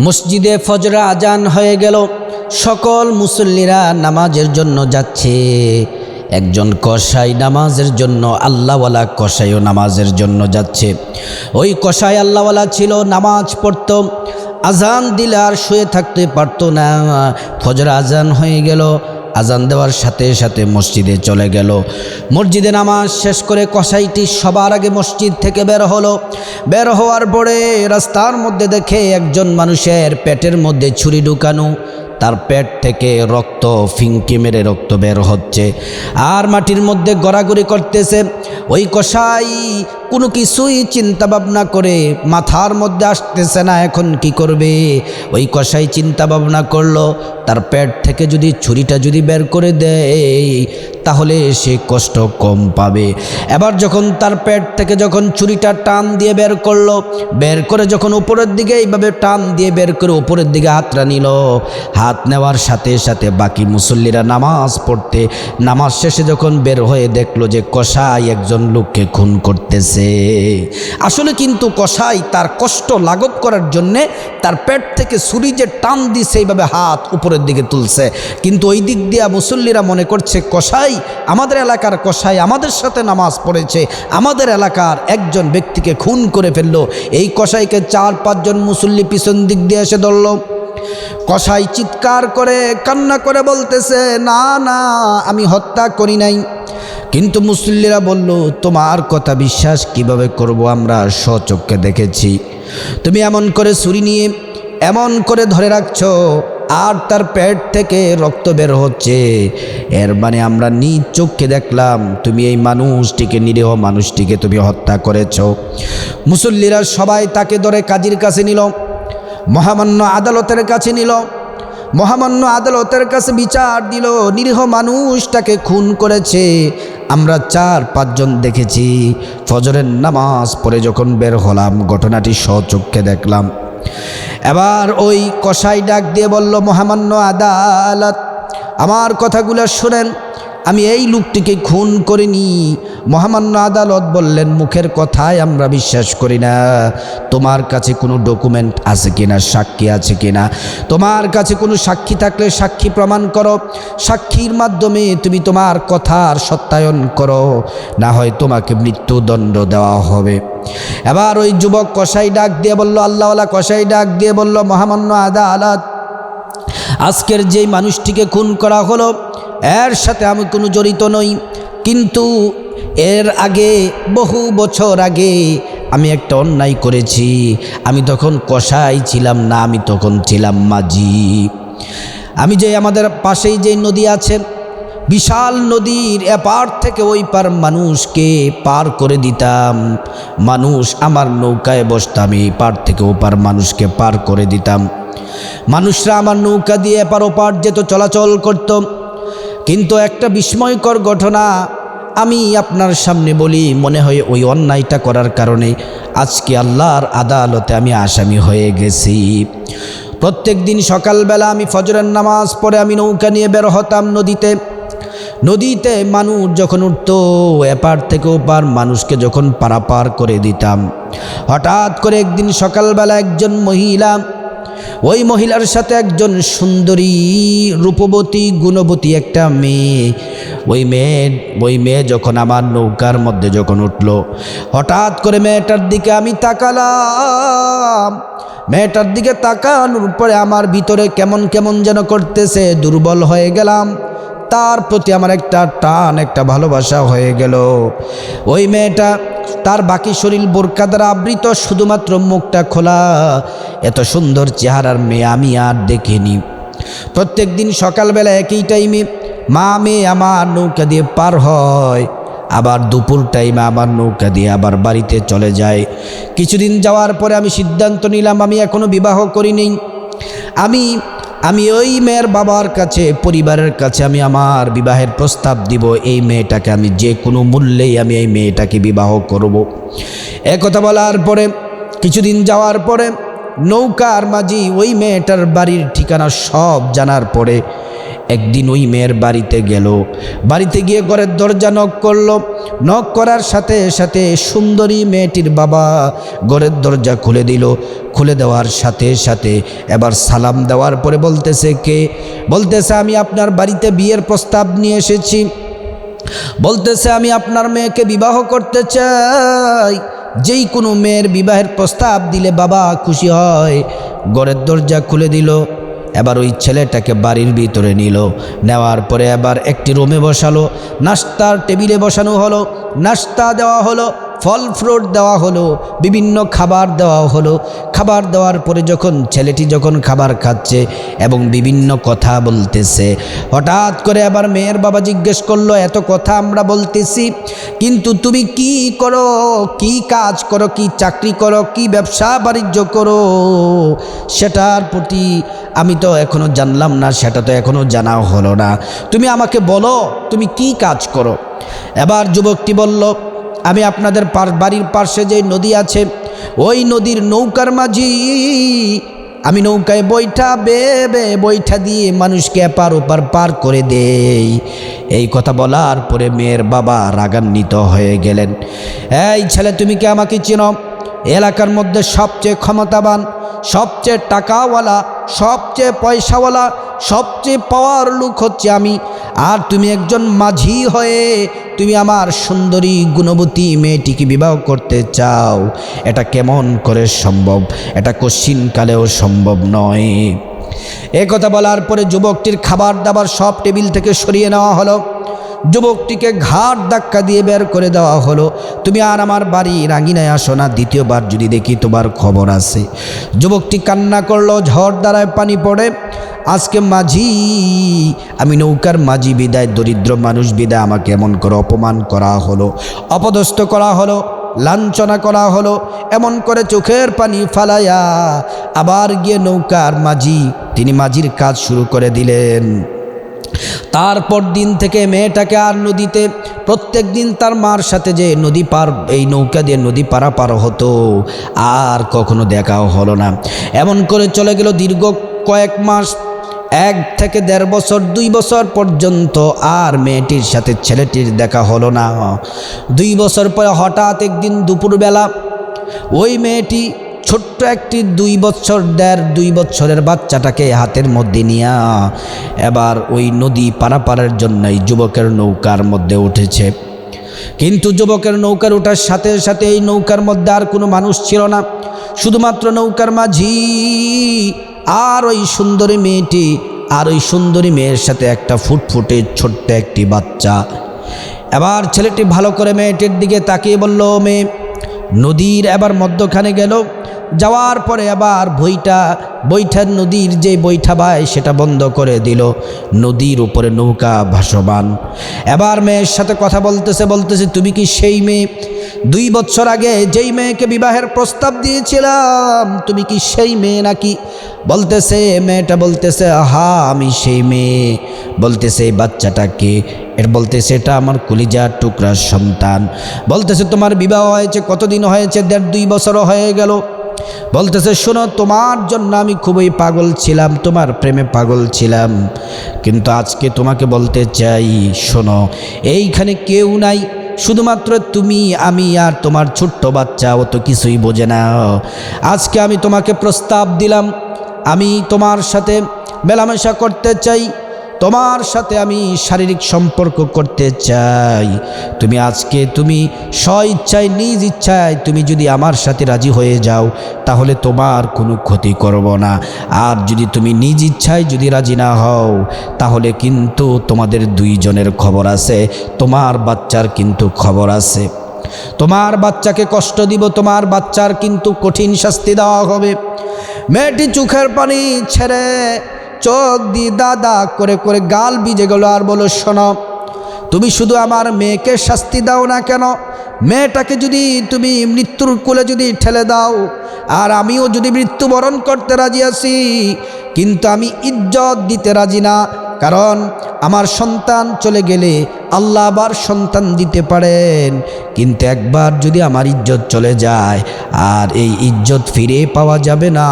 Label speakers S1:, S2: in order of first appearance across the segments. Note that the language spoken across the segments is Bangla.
S1: মসজিদে ফজরা আজান হয়ে গেল। সকল মুসল্লিরা নামাজের জন্য যাচ্ছে। একজন কষাই নামাজের জন্য, আল্লাহওয়ালা কষাইও নামাজের জন্য যাচ্ছে। ওই কষাই আল্লাহওয়ালা ছিল, নামাজ পড়ত। আজান দিলে আর শুয়ে থাকতে পারতো না। ফজরা আজান হয়ে গেল। আজান দেওয়ার সাথে সাথে মসজিদে চলে গেল। মসজিদে নামাজ শেষ করে কসাইটি সবার আগে মসজিদ থেকে বের হলো। বের হওয়ার পরে রাস্তার মধ্যে দেখে একজন মানুষের পেটের মধ্যে ছুরি ঢুকানো। তার পেট থেকে রক্ত ফিঙ্কি মেরে রক্ত বের হচ্ছে। আর মাটির মধ্যে গড়াগড়ি করতেছে। ওই কষাই কোনো কিছুই চিন্তা ভাবনা করে মাথার মধ্যে আসতেছে না, এখন কি করবে? ওই কষাই চিন্তা ভাবনা করল, তার পেট থেকে যদি ছুরিটা যদি বের করে দেয়, তাহলে সে কষ্ট কম পাবে। এবার যখন তার পেট থেকে যখন ছুরিটা টান দিয়ে বের করল, বের করে যখন উপরের দিকে এইভাবে টান দিয়ে বের করে উপরের দিকে হাতটা নিল, হাত নেওয়ার সাথে সাথে বাকি মুসল্লিরা নামাজ পড়তে, নামাজ শেষে যখন বের হয়ে দেখল যে কষাই একজন লোককে খুন করতেছে আসলে কিন্তু কষাই তার কষ্ট লাঘব করার জন্যে তার পেট থেকে ছুরি যে টান দিছে এইভাবে হাত উপরের দিকে তুলছে। কিন্তু ওই দিক দিয়া মুসল্লিরা মনে করছে কষাই আমাদের এলাকার কষাই আমাদের সাথে নামাজ পড়েছে। আমাদের এলাকার একজন ব্যক্তিকে খুন করে ফেলল। এই কষাইকে চার পাঁচজন মুসল্লি পিছন দিক দিয়ে এসে ধরল। কষাই চিৎকার করে, কান্না করে বলতেছে, না না, আমি হত্যা করি নাই। কিন্তু মুসল্লিরা বলল, তোমার কথা বিশ্বাস কীভাবে করব আমরা? স্বচক্ষে দেখেছি। তুমি এমন করে ছুরি নিয়ে এমন করে ধরে রাখছো, আর তার পেট থেকে রক্ত বের হচ্ছে। এর মানে আমরা নিজ চোখকে দেখলাম, তুমি এই মানুষটিকে, নিরীহ মানুষটিকে তুমি হত্যা করেছ। মুসল্লিরা সবাই তাকে ধরে কাজীর কাছে নিল, মহামান্য আদালতের কাছে নিল, মহামান্য আদালতের কাছে বিচার দিল, নিরীহ মানুষটাকে খুন করেছে। আমরা চার, পাঁচজন দেখেছি। ফজরের নামাজ পরে যখন বের হলাম, ঘটনাটি সচক্ষে দেখলাম। এবার ওই কষাই ডাক দিয়ে বলল, মহামান্য আদালত, আমার কথাগুলো শোনেন। আমি এই লোকটিকে খুন করিনি। মহামান্য আদালত বললেন, মুখের কথায় আমরা বিশ্বাস করি না। তোমার কাছে কোনো ডকুমেন্ট আছে কিনা, সাক্ষী আছে কিনা? তোমার কাছে কোনো সাক্ষী থাকলে সাক্ষী প্রমাণ করো। সাক্ষীর মাধ্যমে তুমি তোমার কথার সত্যায়ন করো। না হয় তোমাকে মৃত্যুদণ্ড দেওয়া হবে। এবার ওই যুবক কসাই ডাক দিয়ে বলল, আল্লাহওয়ালা কসাই ডাক দিয়ে বলল, মহামান্য আদালত, আজকের যেই মানুষটিকে খুন করা হলো, এর সাথে আমি কোনো জড়িত নই। কিন্তু এর আগে, বহু বছর আগে আমি একটা অন্যায় করেছি। আমি তখন কষাই ছিলাম না, আমি তখন ছিলাম মাঝি। আমি যে আমাদের পাশেই যে নদী আছে, বিশাল নদীর এপার থেকে ওই পার মানুষকে পার করে দিতাম। মানুষ আমার নৌকায় বসতাম এই পার থেকে ওপার মানুষকে পার করে দিতাম। মানুষরা আমার নৌকা দিয়ে এপার ওপার যেত, চলাচল করত। কিন্তু একটা বিস্ময়কর ঘটনা আমি আপনার সামনে বলি, মনে হয় ওই অন্যায়টা করার কারণে আজকে আল্লাহর আদালতে আমি আসামি হয়ে গেছি। প্রত্যেক দিন সকালবেলা আমি ফজরের নামাজ পড়ে আমি নৌকা নিয়ে বের হতাম নদীতে। নদীতে মানুষ যখন উঠত, এপার থেকে ওপার মানুষকে যখন পারাপার করে দিতাম। হঠাৎ করে একদিন সকালবেলা একজন মহিলা, ওই মহিলার সাথে একজন সুন্দরী, রূপবতী, গুণবতী একটা মেয়ে ওই মেয়ে ওই মেয়ে যখন আমার নৌকার মধ্যে যখন উঠল, হঠাৎ করে মেয়েটার দিকে আমি তাকালাম। মেয়েটার দিকে তাকানোর পরে আমার ভিতরে কেমন কেমন যেন করতেছে, দুর্বল হয়ে গেলাম। তার প্রতি আমার একটা টান, একটা ভালোবাসা হয়ে গেল। ওই মেয়েটা তার বাকি শরীর বোরকা দ্বারা আবৃত, শুধুমাত্র মুখটা খোলা। এত সুন্দর চেহারার মেয়ে আমি আর দেখিনি। প্রত্যেক দিন সকালবেলা একই টাইমে মা মেয়ে আমার নৌকা দিয়ে পার হয়। আবার দুপুর টাইমে আমার নৌকা দিয়ে আবার বাড়িতে চলে যায়। কিছুদিন যাওয়ার পরে আমি সিদ্ধান্ত নিলাম, আমি এখনও বিবাহ করিনি। আমি আমি ওই মেয়ের বাবার কাছে, পরিবারের কাছে আমি আমার বিবাহের প্রস্তাব দিব, এই মেয়েটাকে আমি যে কোনো মূল্যেই আমি এই মেয়েটাকে বিবাহ করব। কথা বলার পরে, কিছুদিন যাওয়ার পরে নৌকার মাঝি ওই মেয়েটার বাড়ির ঠিকানা সব জানার পরে একদিন ওই মেয়ের বাড়িতে গেল। বাড়িতে গিয়ে ঘরের দরজা নক করল। নক করার সাথে সাথে সুন্দরী মেয়েটির বাবা ঘরের দরজা খুলে দিল। খুলে দেওয়ার সাথে সাথে এবার সালাম দেওয়ার পরে বলতেছে কে? বলতেছে, আমি আপনার বাড়িতে বিয়ের প্রস্তাব নিয়ে এসেছি। বলতেছে, আমি আপনার মেয়েকে বিবাহ করতে চাই। যেই কোনো মেয়ের বিবাহের প্রস্তাব দিলে বাবা খুশি হয়। ঘরের দরজা খুলে দিল। এবার ওই ছেলেটাকে বাড়ির ভিতরে নিল। নেওয়ার পরে এবার একটি রুমে বসালো, নাস্তার টেবিলে বসানো হলো, নাস্তা দেওয়া হলো ফল ফ্রুট দেওয়া হলো, বিভিন্ন খাবার দেওয়া হলো। খাবার দেওয়ার পরে যখন ছেলেটি যখন খাবার খাচ্ছে এবং বিভিন্ন কথা বলতেছে, হঠাৎ করে আবার মেয়ের বাবা জিজ্ঞেস করল, এত কথা আমরা বলতেছি, কিন্তু তুমি কি করো? কি কাজ করো? কি চাকরি করো? কি ব্যবসা বাণিজ্য করো? সেটার প্রতি আমি তো এখনও জানলাম না, সেটা তো এখনও জানা হলো না। তুমি আমাকে বলো, তুমি কি কাজ করো? এবার যুবকটি বলল আমি আপনাদের বাড়ির পাশে যে নদী আছে, ওই নদীর নৌকার মাঝি। আমি নৌকায় বৈঠা, বেবে বৈঠা দিয়ে মানুষকে এপার ওপার পার করে দেই। এই কথা বলার পরে মেয়ের বাবা রাগান্বিত হয়ে গেলেন। এই ছেলে, তুমি কি আমাকে চিনো? এলাকার মধ্যে সবচেয়ে ক্ষমতাবান, সবচেয়ে টাকাওয়ালা, সবচেয়ে পয়সাওয়ালা, সবচেয়ে পাওয়ার লুক হচ্ছে আমি। আর তুমি একজন মাঝি হয়ে তুমি আমার সুন্দরী গুণবতী মেয়েটিকে বিবাহ করতে চাও, এটা কেমন করে সম্ভব? এটা কশিনকালেও সম্ভব নয়। এ কথা বলার পরে যুবকটির খাবার দাবার সব টেবিল থেকে সরিয়ে নেওয়া হলো। যুবকটিকে ঘাট ধাক্কা দিয়ে বের করে দেওয়া হলো। তুমি আর আমার বাড়ি রাঙিনায় আসো না, দ্বিতীয়বার যদি দেখি তোমার খবর আছে। যুবকটি কান্না করল, ঝড় দ্বারায় পানি পড়ে। আজকে মাঝি, আমি নৌকার মাঝি, বিদায় দরিদ্র মানুষ, বিদায় আমাকে এমন করে অপমান করা হলো, অপদস্থ করা হলো, লাঞ্ছনা করা হলো, এমন করে চোখের পানি ফালাইয়া আবার গিয়ে নৌকার মাঝি, তিনি মাঝির কাজ শুরু করে দিলেন। তারপর দিন থেকে মেয়েটাকে আর নদীতে, প্রত্যেক দিন তার মার সাথে যে নদী পার, এই নৌকা দিয়ে নদী পারাপার হতো, আর কখনো দেখাও হলো না। এমন করে চলে গেল দীর্ঘ কয়েক মাস, এক থেকে দেড় বছর, দুই বছর পর্যন্ত আর মেয়েটির সাথে ছেলেটির দেখা হলো না। দুই বছর পরে হঠাৎ একদিন দুপুরবেলা, ওই মেয়েটি ছোট্ট একটি দুই বছর, দেড় দুই বছরের বাচ্চাটাকে হাতের মধ্যে নিয়ে এবার ওই নদী পারাপারের জন্যই যুবকের নৌকার মধ্যে উঠেছে। কিন্তু যুবকের নৌকার ওঠার সাথে সাথে এই নৌকার মধ্যে আর কোনো মানুষ ছিল না। শুধুমাত্র নৌকার মাঝি আর ওই সুন্দরী মেয়েটি আর ওই সুন্দরী মেয়ের সাথে একটা ফুটফুটে ছোট্ট একটি বাচ্চা। এবার ছেলেটি ভালো করে মেয়েটির দিকে তাকিয়ে বলল, মেয়ে, নদীর এবার মধ্যখানে গেল। যাওয়ার পরে আবার বইটা বৈঠার নদীর যে বৈঠা ভাই, সেটা বন্ধ করে দিল। নদীর উপরে নৌকা ভাসমান। এবার মেয়ের সাথে কথা বলতেছে বলতেছে, তুমি কি সেই মেয়ে? দুই বছর আগে যেই মেয়েকে বিবাহের প্রস্তাব দিয়েছিলাম, তুমি কি সেই মেয়ে নাকি? বলতেছে, মেয়েটা বলতেছে হা আমি সেই মেয়ে। বলতেছে বাচ্চাটাকে। এর বলতেছে, এটা আমার কলিজার টুকরার সন্তান। বলতেছে, তোমার বিবাহ হয়েছে, কতদিন হয়েছে? দেড় দুই বছরও হয়ে গেল। বলতেছে, শোনো, তোমার জন্য আমি খুবই পাগল ছিলাম, তোমার প্রেমে পাগল ছিলাম। কিন্তু আজকে তোমাকে বলতে চাই, শোনো, এইখানে কেউ নাই, শুধুমাত্র তুমি, আমি আর তোমার ছোট্ট বাচ্চা, অত কিছুই বোঝে না। আজকে আমি তোমাকে প্রস্তাব দিলাম, আমি তোমার সাথে মেলামেশা করতে চাই তোমার সাথে আমি শারীরিক সম্পর্ক করতে চাই। তুমি আজকে তুমি স্ব ইচ্ছায় নিজ ইচ্ছায় তুমি যদি আমার সাথে রাজি হয়ে যাও, তাহলে তোমার কোনো ক্ষতি করব না। আর যদি তুমি নিজ ইচ্ছায় যদি রাজি না হও, তাহলে কিন্তু তোমাদের দুইজনের খবর আছে, তোমার বাচ্চার কিন্তু খবর আছে। তোমার বাচ্চাকে কষ্ট দিব, তোমার বাচ্চার কিন্তু কঠিন শাস্তি দেওয়া হবে। মেয়েটি চোখের পানি ছেড়ে চোখ দিয়ে দাদা করে করে গাল বিজে গেল আর বলো, শোনো, তুমি শুধু আমার মেয়েকে শাস্তি দাও না কেন? মেয়েটাকে যদি তুমি মৃত্যুর কুলে যদি ঠেলে দাও, আর আমিও যদি মৃত্যুবরণ করতে রাজি আছি, কিন্তু আমি ইজ্জত দিতে রাজি না, কারণ আমার সন্তান চলে গেলে আল্লাহ আবার সন্তান দিতে পারেন। কিন্তু একবার যদি আমার ইজ্জত চলে যায়, আর এই ইজ্জত ফিরে পাওয়া যাবে না,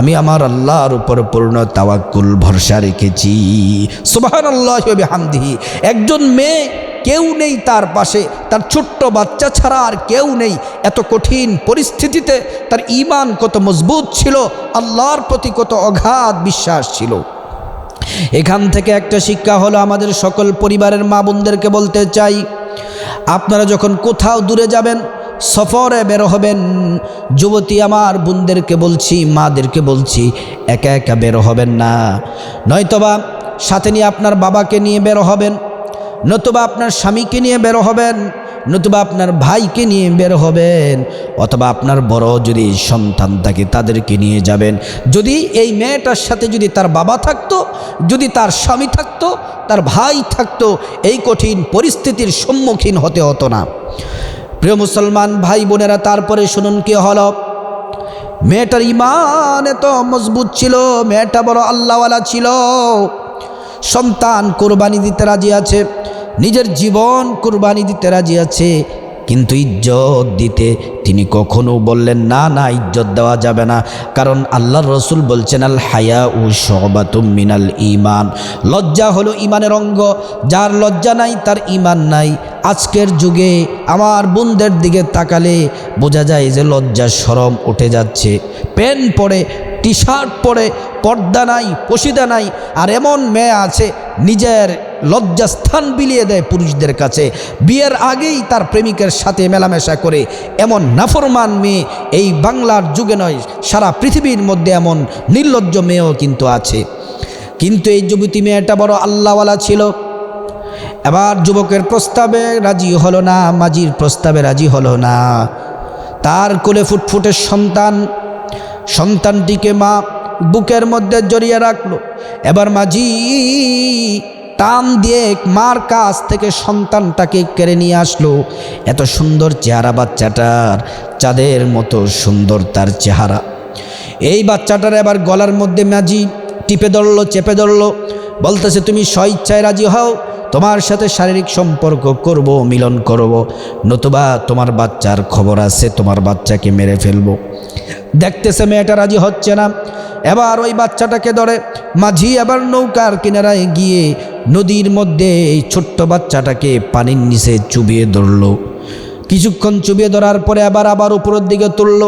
S1: আমি আমার আল্লাহর উপর পূর্ণ তাওয়াক্কুল ভরসা রেখেছি। সুবাহান আল্লাহ হামদিহি একজন মেয়ে কেউ নেই তার পাশে, তার ছোট্ট বাচ্চা ছাড়া আর কেউ নেই। এত কঠিন পরিস্থিতিতে তার ইমান কত মজবুত ছিল, আল্লাহর প্রতি কত অগাধ বিশ্বাস ছিল। এখান থেকে একটা শিক্ষা হলো আমাদের সকল পরিবারের মা বোনদেরকে বলতে চাই, আপনারা যখন কোথাও দূরে যাবেন, সফরে বের হবেন, যুবতী আমার বোনদেরকে বলছি, মাদেরকে বলছি, একা একা বের হবেন না। নয়তোবা সাথে নিয়ে আপনার বাবাকে নিয়ে বের হবেন, নতুবা আপনার স্বামীকে নিয়ে বের হবেন নতুবা আপনার ভাইকে নিয়ে বের হবেন, অথবা আপনার বড় যদি সন্তান থাকে তাদেরকে নিয়ে যাবেন। যদি এই মেয়েটার সাথে যদি তার বাবা থাকতো, যদি তার স্বামী থাকতো, তার ভাই থাকতো, এই কঠিন পরিস্থিতির সম্মুখীন হতে হতো না। প্রিয় মুসলমান ভাই বোনেরা, তারপরে শুনুন কি হলো। মেয়েটার ইমান এত মজবুত ছিল, মেয়েটা বড় আল্লাহওয়ালা ছিল। সন্তান কোরবানি দিতে রাজি আছে। নিজের জীবন কোরবানি দিতে রাজি আছে, কিন্তু ইজ্জত দিতে তিনি কখনো বললেন, না না, ইজ্জত দেওয়া যাবে না। কারণ আল্লাহর রসুল বলছেন আল হায়া ও সবাতুম মিনাল ইমান লজ্জা হলো ইমানের অঙ্গ। যার লজ্জা নাই, তার ইমান নাই। আজকের যুগে আমার বোনদের দিকে তাকালে বোঝা যায় যে লজ্জা সরম উঠে যাচ্ছে। পেন পরে টি শার্ট পরে, পর্দা নাই, পশিদা নাই, আর এমন মেয়ে আছে নিজের লজ্জাস্থান বিলিয়ে দেয় পুরুষদের কাছে। বিয়ের আগেই তার প্রেমিকের সাথে মেলামেশা করে এমন নাফরমান মেয়ে এই বাংলার যুগে নয়, সারা পৃথিবীর মধ্যে এমন নির্লজ্জ মেয়েও কিন্তু আছে। কিন্তু এই যুবতী মেয়েটা বড় আল্লাহওয়ালা ছিল। এবার যুবকের প্রস্তাবে রাজি হলো না মাঝির প্রস্তাবে রাজি হলো না। তার কোলে ফুটফুটের সন্তান, সন্তানটিকে মা বুকের মধ্যে জড়িয়ে রাখল। এবার মাঝি টান দিয়ে মার কাছ থেকে সন্তানটাকে কেড়ে নিয়ে আসলো। এত সুন্দর চেহারা বাচ্চাটার, চাঁদের মতো সুন্দর তার চেহারা। এই বাচ্চাটার এবার গলার মধ্যে মাঝি টিপে ধরলো, চেপে ধরলো, বলতেছে, তুমি স্বইচ্ছায় রাজি হও, তোমার সাথে শারীরিক সম্পর্ক করব, মিলন করব, নতুবা তোমার বাচ্চার খবর আছে, তোমার বাচ্চাকে মেরে ফেলব। দেখতেছে, মেয়েটা রাজি হচ্ছে না। এবার ওই বাচ্চাটাকে ধরে মাঝি আবার নৌকার কিনারায় গিয়ে নদীর মধ্যে এই ছোট্ট বাচ্চাটাকে পানির নিচে চুবিয়ে ধরলো। কিছুক্ষণ চুবিয়ে ধরার পরে আবার আবার উপরের দিকে তুলল।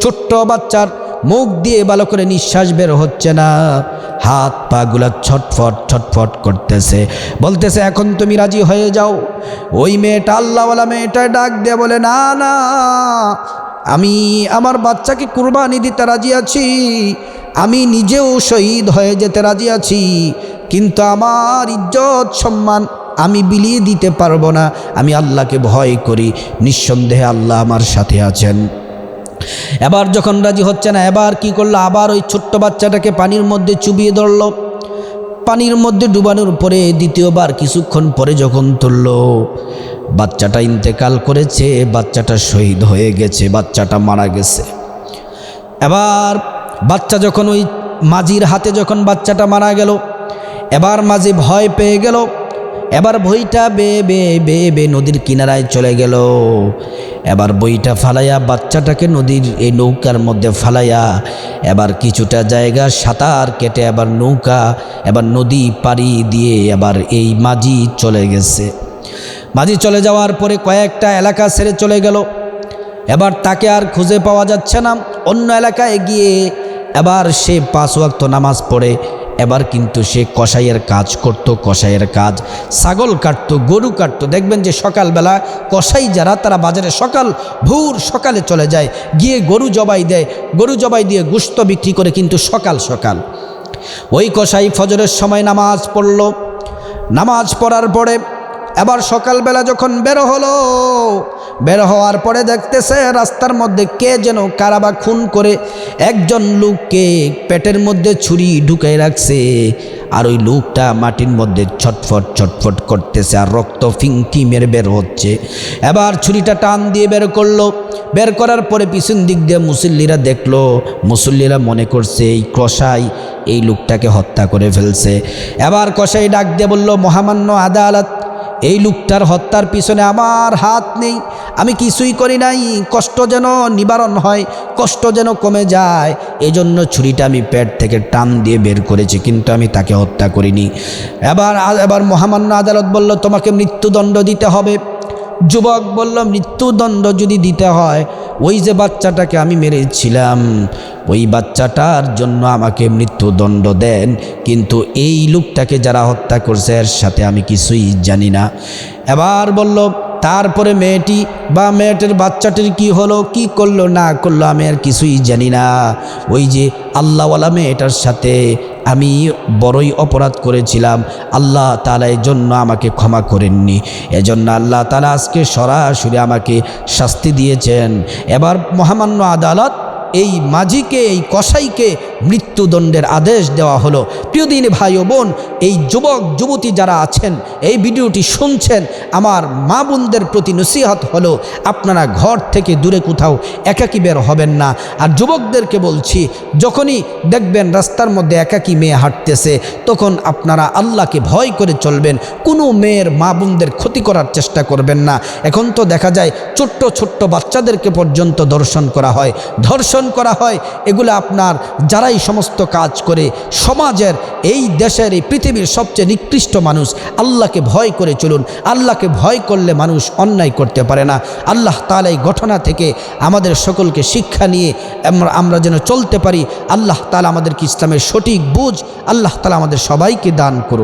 S1: ছোট্ট বাচ্চার মুখ দিয়ে ভালো করে নিঃশ্বাস বের হচ্ছে না। হাত পা পাগুলা ছটফট ছটফট করতেছে। বলতেছে, এখন তুমি রাজি হয়ে যাও। ওই মেয়েটা, আল্লাহওয়ালা মেয়েটা ডাক দিয়ে বলে, না না। আমি আমার বাচ্চাকে কুরবানি দিতে রাজি আছি। আমি নিজেও শহীদ হয়ে যেতে রাজি আছি। কিন্তু আমার ইজ্জত, সম্মান আমি বিলিয়ে দিতে পারব না। আমি আল্লাহকে ভয় করি। নিঃসন্দেহে আল্লাহ আমার সাথে আছেন। এবার যখন রাজি হচ্ছে না, এবার কি করল? আবার ওই ছোট্ট বাচ্চাটাকে পানির মধ্যে চুবিয়ে ধরলো। পানির মধ্যে ডুবানোর পরে দ্বিতীয়বার কিছুক্ষণ পরে যখন তুলল বাচ্চাটা ইন্তেকাল করেছে, বাচ্চাটা শহীদ হয়ে গেছে, বাচ্চাটা মারা গেছে। এবার বাচ্চা যখন ওই মাঝির হাতে যখন বাচ্চাটা মারা গেল, এবার মাঝি ভয় পেয়ে গেল, এবার বইটা বে বে বে বে নদীর কিনারায় চলে গেল। এবার বইটা ফালাইয়া বাচ্চাটাকে নদীর এই নৌকার মধ্যে ফালাইয়া এবার কিছুটা জায়গা সাঁতার কেটে এবার নৌকা, এবার নদী পাড়ি দিয়ে এবার এই মাঝি চলে গেছে। মাঝি চলে যাওয়ার পরে কয়েকটা এলাকা ছেড়ে চলে গেল। এবার তাকে আর খুঁজে পাওয়া যাচ্ছে না। অন্য এলাকায় গিয়ে এবার সে পাঁচ ওয়াক্ত নামাজ পড়ে। এবার কিন্তু সে কষাইয়ের কাজ করত কষাইয়ের কাজ। ছাগল কাটতো, গরু কাটতো। দেখবেন যে সকালবেলা কষাই যারা, তারা বাজারে সকাল, ভোর সকালে চলে যায়। গিয়ে গরু জবাই দেয়। গরু জবাই দিয়ে গুস্ত বিক্রি করে কিন্তু সকাল সকাল। ওই কষাই ফজরের সময় নামাজ পড়ল। নামাজ পড়ার পরে এবার সকালবেলা যখন বের হলো, বের হওয়ার পরে দেখতেছে রাস্তার মধ্যে কে যেন কারাবা খুন করে একজন লোককে পেটের মধ্যে ছুরি ঢুকাই রাখছে আর ওই লোকটা মাটির মধ্যে ছটফট ছটফট করতেছে আর রক্ত ফিঙ্কি মেরে বের হচ্ছে। এবার ছুরিটা টান দিয়ে বের করল। বের করার পরে পিছন দিক দিয়ে মুসল্লিরা দেখল, মুসল্লিরা মনে করছে এই কষাই এই লোকটাকে হত্যা করে ফেলছে। এবার কষাই ডাক দিয়ে বলল, মহামান্য আদালত এই লোকটার হত্যার পিছনে আমার হাত নেই। আমি কিছুই করি নাই। কষ্ট যেন নিবারণ হয়, কষ্ট যেন কমে যায়। এজন্য ছুরিটা আমি পেট থেকে টান দিয়ে বের করেছি, কিন্তু আমি তাকে হত্যা করিনি। এবার এবার মহামান্য আদালত বলল, তোমাকে মৃত্যুদণ্ড দিতে হবে। যুবক বলল, মৃত্যুদণ্ড যদি দিতে হয়, ওই যে বাচ্চাটাকে আমি মেরেছিলাম। ওই বাচ্চাটার জন্য আমাকে মৃত্যুদণ্ড দেন, কিন্তু এই লোকটাকে যারা হত্যা করছে এর সাথে আমি কিছুই জানি না। এবার বলল, তারপরে মেয়েটি বা মেয়েটির বাচ্চাটির কি হলো, কি করল, না করল, আমি আর কিছুই জানি না। ওই যে আল্লাহওয়ালা মেয়েটার সাথে আমি বড়ই অপরাধ করেছিলাম, আল্লাহ তালা জন্য আমাকে ক্ষমা করেননি। এজন্য আল্লাহ তালা আজকে সরাসরি আমাকে শাস্তি দিয়েছেন। এবার মহামান্য আদালত এই মাঝিকে এই কসাইকে মৃত্যুদণ্ডের আদেশ দেওয়া হলো। প্রিয়দিন ভাই ও বোন, এই যুবক, যুবতী যারা আছেন, এই ভিডিওটি শুনছেন, আমার মা বোনদের প্রতি নসিহত হলো, আপনারা ঘর থেকে দূরে কোথাও একাকি বের হবেন না। আর যুবকদেরকে বলছি, যখনই দেখবেন রাস্তার মধ্যে একাকি মেয়ে হাঁটতেছে, তখন আপনারা আল্লাহকে ভয় করে চলবেন, কোনো মেয়ের মা বোনদের ক্ষতি করার চেষ্টা করবেন না। এখন তো দেখা যায়, ছোট্ট ছোট্ট বাচ্চাদেরকে পর্যন্ত দর্শন করা হয়। ধর্ষণ করা হয়, এগুলো আপনার যারাই সমস্ত কাজ করে। সমাজের এই দেশের এই পৃথিবীর সবচেয়ে নিকৃষ্ট মানুষ আল্লাহকে ভয় করে চলুন। আল্লাহকে ভয় করলে মানুষ অন্যায় করতে পারে না। আল্লাহ তালা এই ঘটনা থেকে আমাদের সকলকে শিক্ষা নিয়ে আমরা আমরা যেন চলতে পারি। আল্লাহ তালা আমাদেরকে ইসলামের সঠিক বুঝ, আল্লাহ তালা আমাদের সবাইকে দান করুন